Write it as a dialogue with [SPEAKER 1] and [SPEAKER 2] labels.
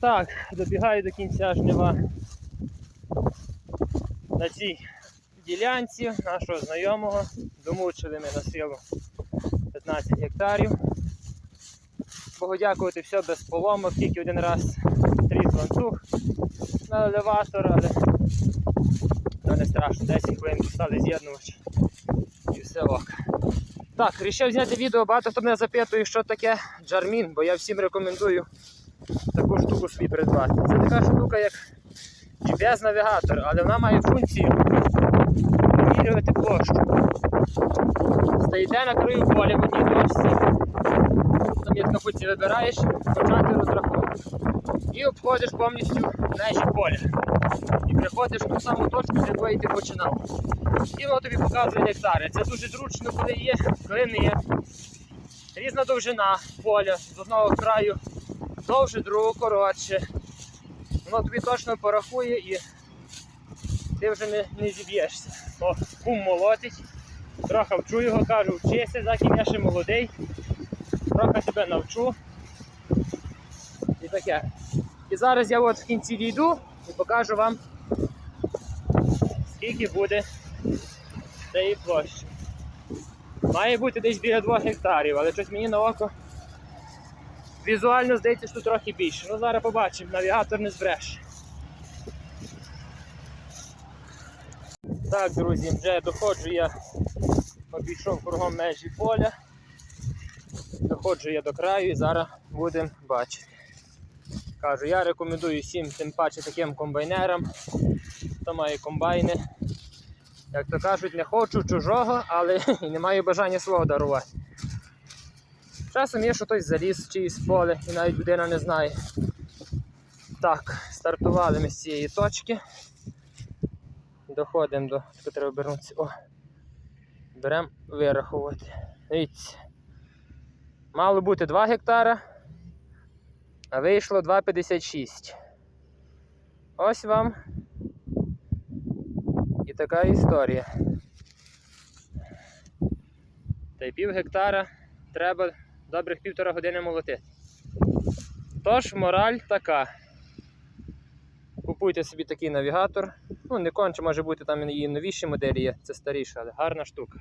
[SPEAKER 1] Так, добігаю до кінця жнива на цій ділянці нашого знайомого. Домучили ми на силу 15 гектарів. Богу дякувати, все без поломок, тільки один раз тріс ланцюг на елеватор, але то не страшно, 10 хвилин стали з'єднувач і все ок. Так, вирішив зняти відео, багато хто мене запитує, що таке джармін, бо я всім рекомендую таку штуку собі придбати. Це така штука, як GPS-навігатор, але вона має функцію вимірювати площу. Стоїте на краю поля в одній точці, там є така функція, вибираєш, почати розрахунок. І обходиш повністю межі поля. І приходиш в ту саму точку, з якої ти починав. І воно тобі показує гектари. Це дуже зручно, коли є, є. Різна довжина поля з одного краю довше, другого коротше. Воно тобі точно порахує і ти вже не, не зіб'єшся. О, кум молотить. Трохи вчу його, кажу, вчися, закінь я ще молодий. Трохи тебе навчу. І таке. І зараз я от в кінці дійду і покажу вам, скільки буде цієї площі. Має бути десь біля 2 гектарів, але щось мені на око візуально здається, що трохи більше. Ну зараз побачимо, навігатор не збреше. Так, друзі, вже доходжу я, обійшов кругом межі поля. Доходжу я до краю і зараз будемо бачити. Кажу, я рекомендую всім, тим паче таким комбайнерам, хто має комбайни. Як то кажуть, не хочу чужого, але і не маю бажання свого дарувати. Часом є, що хтось заліз в чиїсь поле і навіть людина не знає. Так, стартували ми з цієї точки. Доходимо до тут треба обернутися. О, беремо вирахувати. Дивіться. Мало бути 2 гектара, а вийшло 2,56. Ось вам і така історія. Та й пів гектара треба добрих півтора години молотити. Тож, мораль така. Купуйте собі такий навігатор. Ну, не конче може бути там і новіші моделі є, це старіше, але гарна штука.